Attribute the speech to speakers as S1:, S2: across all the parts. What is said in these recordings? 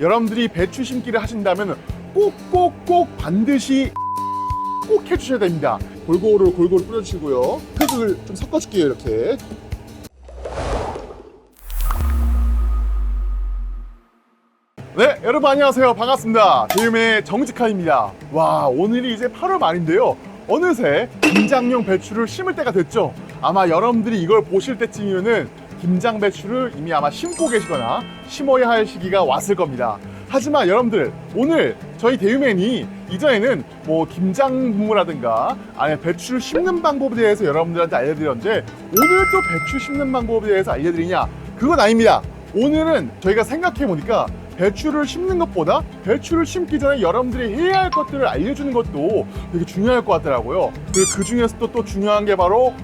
S1: 여러분들이 배추 심기를 하신다면 꼭꼭꼭 반드시 꼭 해주셔야 됩니다. 골고루 골고루 뿌려주시고요. 흙을 좀 섞어줄게요 이렇게. 네, 여러분 안녕하세요. 반갑습니다. 제임의 정직한입니다. 와, 오늘이 이제 8월 말인데요. 어느새 김장용 배추를 심을 때가 됐죠. 아마 여러분들이 이걸 보실 때쯤이면은 김장 배추를 이미 아마 심고 계시거나 심어야 할 시기가 왔을 겁니다. 하지만 여러분들 오늘 저희 대유맨이 이전에는 뭐 김장무라든가 아니 배추를 심는 방법에 대해서 여러분들한테 알려드렸는데 오늘 또 배추 심는 방법에 대해서 알려드리냐 그건 아닙니다. 오늘은 저희가 생각해 보니까 배추를 심는 것보다 배추를 심기 전에 여러분들이 해야 할 것들을 알려주는 것도 되게 중요할 것 같더라고요. 그 중에서도 또 중요한 게 바로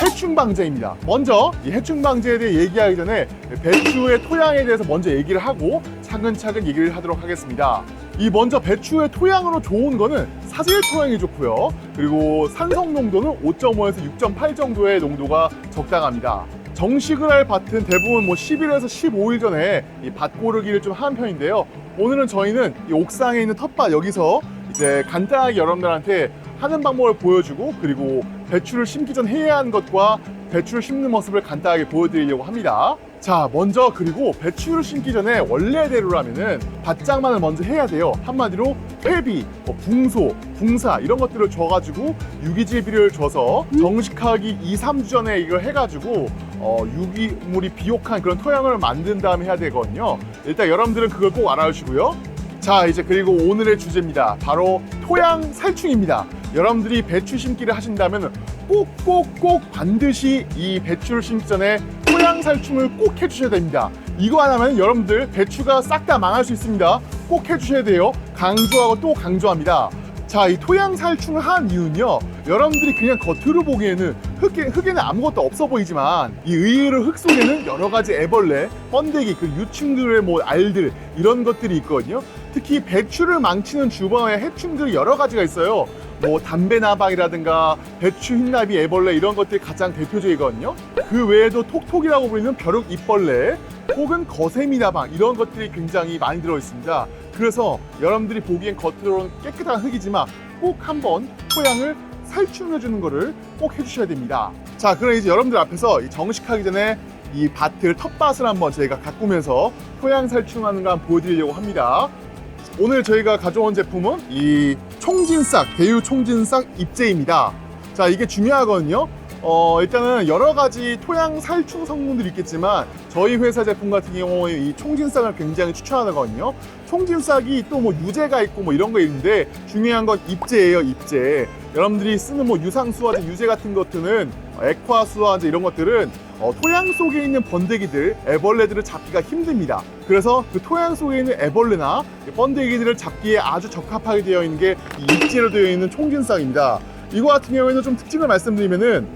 S1: 해충 방제입니다. 먼저 이 해충 방제에 대해 얘기하기 전에 배추의 토양에 대해서 먼저 얘기를 하고 차근차근 얘기를 하도록 하겠습니다. 이 먼저 배추의 토양으로 좋은 거는 사질 토양이 좋고요. 그리고 산성 농도는 5.5에서 6.8 정도의 농도가 적당합니다. 정식을 할 밭은 대부분 뭐 10일에서 15일 전에 이밭 고르기를 좀 하는 편인데요. 오늘은 저희는 이 옥상에 있는 텃밭 여기서 이제 간단하게 여러분들한테 하는 방법을 보여주고 그리고 배추를 심기 전 해야 하는 것과 배추를 심는 모습을 간단하게 보여드리려고 합니다. 자, 먼저 그리고 배추를 심기 전에 원래대로라면은 밭장만을 먼저 해야 돼요. 한마디로 퇴비, 뭐 붕소, 붕사 이런 것들을 줘가지고 유기질비를 줘서 정식하기 2, 3주 전에 이걸 해가지고 어, 유기물이 비옥한 그런 토양을 만든 다음에 해야 되거든요. 일단 여러분들은 그걸 꼭 알아주시고요. 자 이제 그리고 오늘의 주제입니다. 바로 토양 살충입니다. 여러분들이 배추 심기를 하신다면 꼭꼭꼭 반드시 이 배추를 심기 전에 토양 살충을 꼭 해주셔야 됩니다. 이거 안 하면 여러분들 배추가 싹 다 망할 수 있습니다. 꼭 해주셔야 돼요. 강조하고 또 강조합니다. 자, 이 토양 살충을 한 이유는요. 여러분들이 그냥 겉으로 보기에는 흙에, 흙에는 아무것도 없어 보이지만 이 의외로 흙 속에는 여러 가지 애벌레, 번데기, 그 유충들의 뭐 알들 이런 것들이 있거든요. 특히 배추를 망치는 주변에 해충들이 여러 가지가 있어요. 뭐 담배 나방이라든가 배추 흰나비 애벌레 이런 것들이 가장 대표적이거든요. 그 외에도 톡톡이라고 불리는 벼룩 잎벌레 혹은 거세미 나방 이런 것들이 굉장히 많이 들어 있습니다. 그래서 여러분들이 보기엔 겉으로는 깨끗한 흙이지만 꼭 한번 토양을 살충해 주는 거를 꼭 해주셔야 됩니다. 자, 그럼 이제 여러분들 앞에서 이 정식하기 전에 이 밭을 텃밭을 한번 저희가 가꾸면서 토양 살충하는 거 한번 보여드리려고 합니다. 오늘 저희가 가져온 제품은 이 총진싹, 대유 총진싹 입제입니다. 자, 이게 중요하거든요. 어, 일단은 여러 가지 토양 살충 성분들이 있겠지만 저희 회사 제품 같은 경우에 이 총진싹을 굉장히 추천하거든요. 총진싹이 또 뭐 유제가 있고 뭐 이런 거 있는데 중요한 건 입제예요, 입제. 여러분들이 쓰는 뭐 유상수화제, 유제 같은 것들은 액화수화제 이런 것들은 어, 토양 속에 있는 번데기들, 애벌레들을 잡기가 힘듭니다. 그래서 그 토양 속에 있는 애벌레나 번데기들을 잡기에 아주 적합하게 되어 있는 게이 입제로 되어 있는 총진싹입니다. 이거 같은 경우에는 좀 특징을 말씀드리면은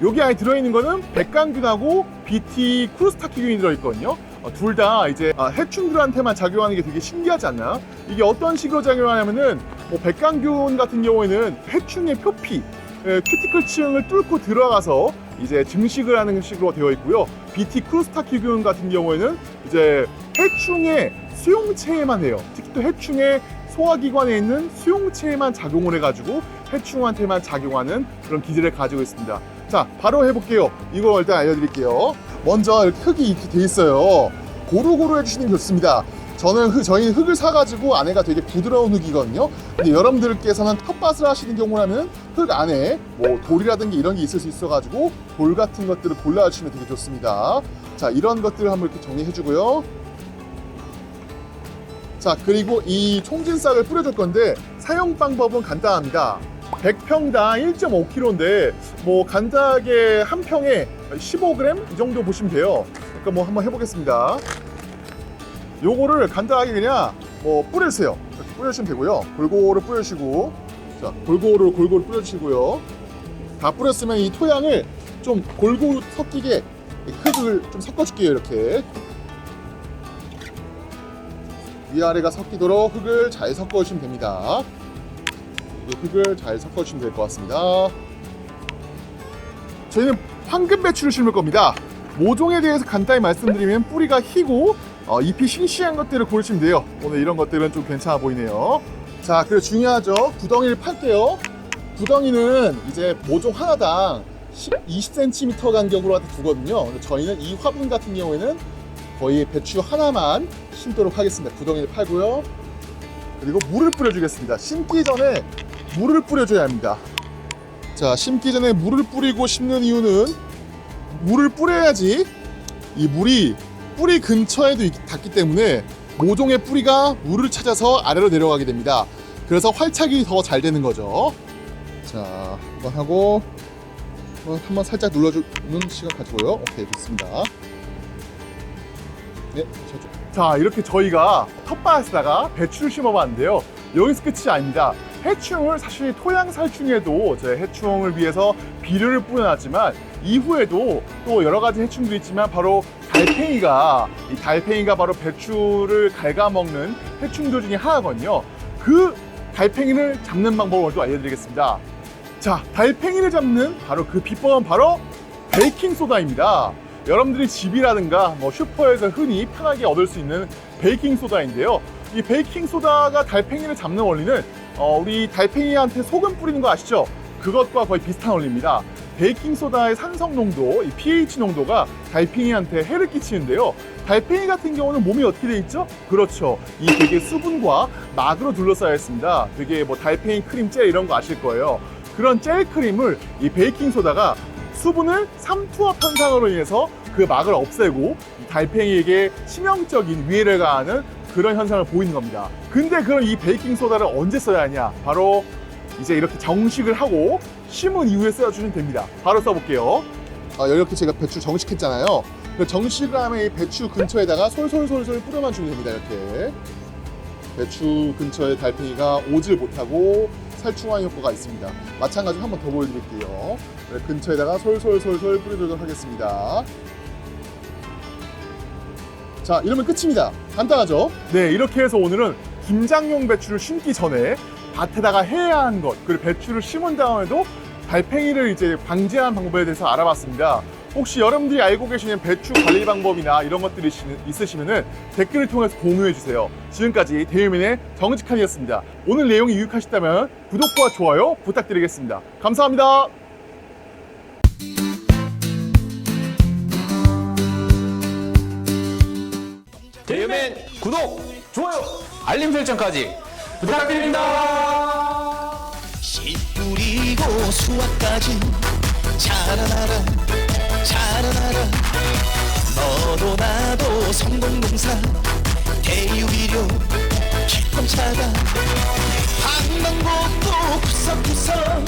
S1: 여기 안에 들어있는 거는 백강균하고 BT 크루스타키균이 들어있거든요. 둘다 이제 아, 해충들한테만 작용하는 게 되게 신기하지 않나? 이게 어떤 식으로 작용하냐면은 뭐 백강균 같은 경우에는 해충의 표피, 예, 큐티클층을 뚫고 들어가서 이제 증식을 하는 식으로 되어 있고요. BT 크루스타키균 같은 경우에는 이제 해충의 수용체에만 해요. 특히 또 해충의 소화기관에 있는 수용체에만 작용을 해가지고 해충한테만 작용하는 그런 기질을 가지고 있습니다. 자, 바로 해볼게요. 이거 일단 알려드릴게요. 먼저 흙이 이렇게 돼 있어요. 고루고루 해주시는 게 좋습니다. 저는 흙, 저희 흙을 사가지고 안에가 되게 부드러운 흙이거든요. 근데 여러분들께서는 텃밭을 하시는 경우라면 흙 안에 뭐 돌이라든가 이런 게 있을 수 있어가지고 돌 같은 것들을 골라주시면 되게 좋습니다. 자, 이런 것들을 한번 이렇게 정리해주고요. 자, 그리고 이 총진싹을 뿌려줄 건데 사용 방법은 간단합니다. 100평당 1.5kg인데 뭐 간단하게 한 평에 15g 이 정도 보시면 돼요. 그러니까 뭐 한번 해보겠습니다. 요거를 간단하게 그냥 뭐 뿌리세요. 이렇게 뿌려주시면 되고요. 골고루 뿌려주시고 자 골고루 골고루 뿌려주시고요. 다 뿌렸으면 이 토양을 좀 골고루 섞이게 흙을 좀 섞어줄게요. 이렇게 위아래가 섞이도록 흙을 잘 섞어주시면 됩니다. 이 흙을 잘 섞어주시면 될 것 같습니다. 저희는 황금 배추를 심을 겁니다. 모종에 대해서 간단히 말씀드리면 뿌리가 희고 어, 잎이 싱싱한 것들을 고르시면 돼요. 오늘 이런 것들은 좀 괜찮아 보이네요. 자, 그리고 중요하죠. 구덩이를 팔게요. 구덩이는 이제 모종 하나당 10, 20cm 간격으로 두거든요. 저희는 이 화분 같은 경우에는 거의 배추 하나만 심도록 하겠습니다. 구덩이를 팔고요. 그리고 물을 뿌려주겠습니다. 심기 전에 물을 뿌려줘야 합니다. 자, 심기 전에 물을 뿌리고 심는 이유는 물을 뿌려야지 이 물이 뿌리 근처에도 있- 닿기 때문에 모종의 뿌리가 물을 찾아서 아래로 내려가게 됩니다. 그래서 활착이 더 잘 되는 거죠. 자, 한번 하고 한번 살짝 눌러주는 시간 가지고요. 오케이, 됐습니다. 네, 저쪽. 자, 이렇게 저희가 텃밭에다가 배추를 심어봤는데요. 여기서 끝이 아닙니다. 해충을 사실 토양 살충에도 제 해충을 위해서 비료를 뿌려놨지만 이후에도 또 여러 가지 해충들이 있지만 바로 달팽이가 이 달팽이가 바로 배추를 갉아먹는 해충들 중에 하나거든요. 그 달팽이를 잡는 방법을 또 알려드리겠습니다. 자, 달팽이를 잡는 바로 그 비법은 바로 베이킹 소다입니다. 여러분들이 집이라든가 뭐 슈퍼에서 흔히 편하게 얻을 수 있는 베이킹 소다인데요. 이 베이킹 소다가 달팽이를 잡는 원리는 어, 우리 달팽이한테 소금 뿌리는 거 아시죠? 그것과 거의 비슷한 원리입니다. 베이킹 소다의 산성 농도, 이 pH 농도가 달팽이한테 해를 끼치는데요. 달팽이 같은 경우는 몸이 어떻게 돼 있죠? 그렇죠. 이 되게 수분과 막으로 둘러싸여 있습니다. 되게 뭐 달팽이 크림 젤 이런 거 아실 거예요. 그런 젤 크림을 이 베이킹 소다가 수분을 삼투압 현상으로 인해서 그 막을 없애고 달팽이에게 치명적인 위해를 가하는 그런 현상을 보이는 겁니다. 근데 그럼 이 베이킹 소다를 언제 써야 하냐? 바로 이제 이렇게 정식을 하고 심은 이후에 써주시면 됩니다. 바로 써볼게요. 아, 이렇게 제가 배추 정식했잖아요. 그 하면 이 배추 근처에다가 솔솔솔솔 뿌려만 주면 됩니다. 이렇게 배추 근처에 달팽이가 오질 못하고 살충하는 효과가 있습니다. 마찬가지로 한번 더 보여드릴게요. 네, 근처에다가 솔솔솔솔 뿌리도록 하겠습니다. 자, 이러면 끝입니다. 간단하죠? 네, 이렇게 해서 오늘은 김장용 배추를 심기 전에 밭에다가 해야 하는 것, 그리고 배추를 심은 다음에도 달팽이를 이제 방지하는 방법에 대해서 알아봤습니다. 혹시 여러분들이 알고 계시는 배추 관리 방법이나 이런 것들이 있으시면 댓글을 통해서 공유해 주세요. 지금까지 대유민의 정직한이었습니다. 오늘 내용이 유익하셨다면 구독과 좋아요 부탁드리겠습니다. 감사합니다.
S2: 구독, 좋아요, 알림 설정까지 부탁드립니다.
S3: 씨 뿌리고 수확까지 자라나라 자라나라 너도 나도 성공농사 대유비료 기쁨 차가 방방곡곡 구석구석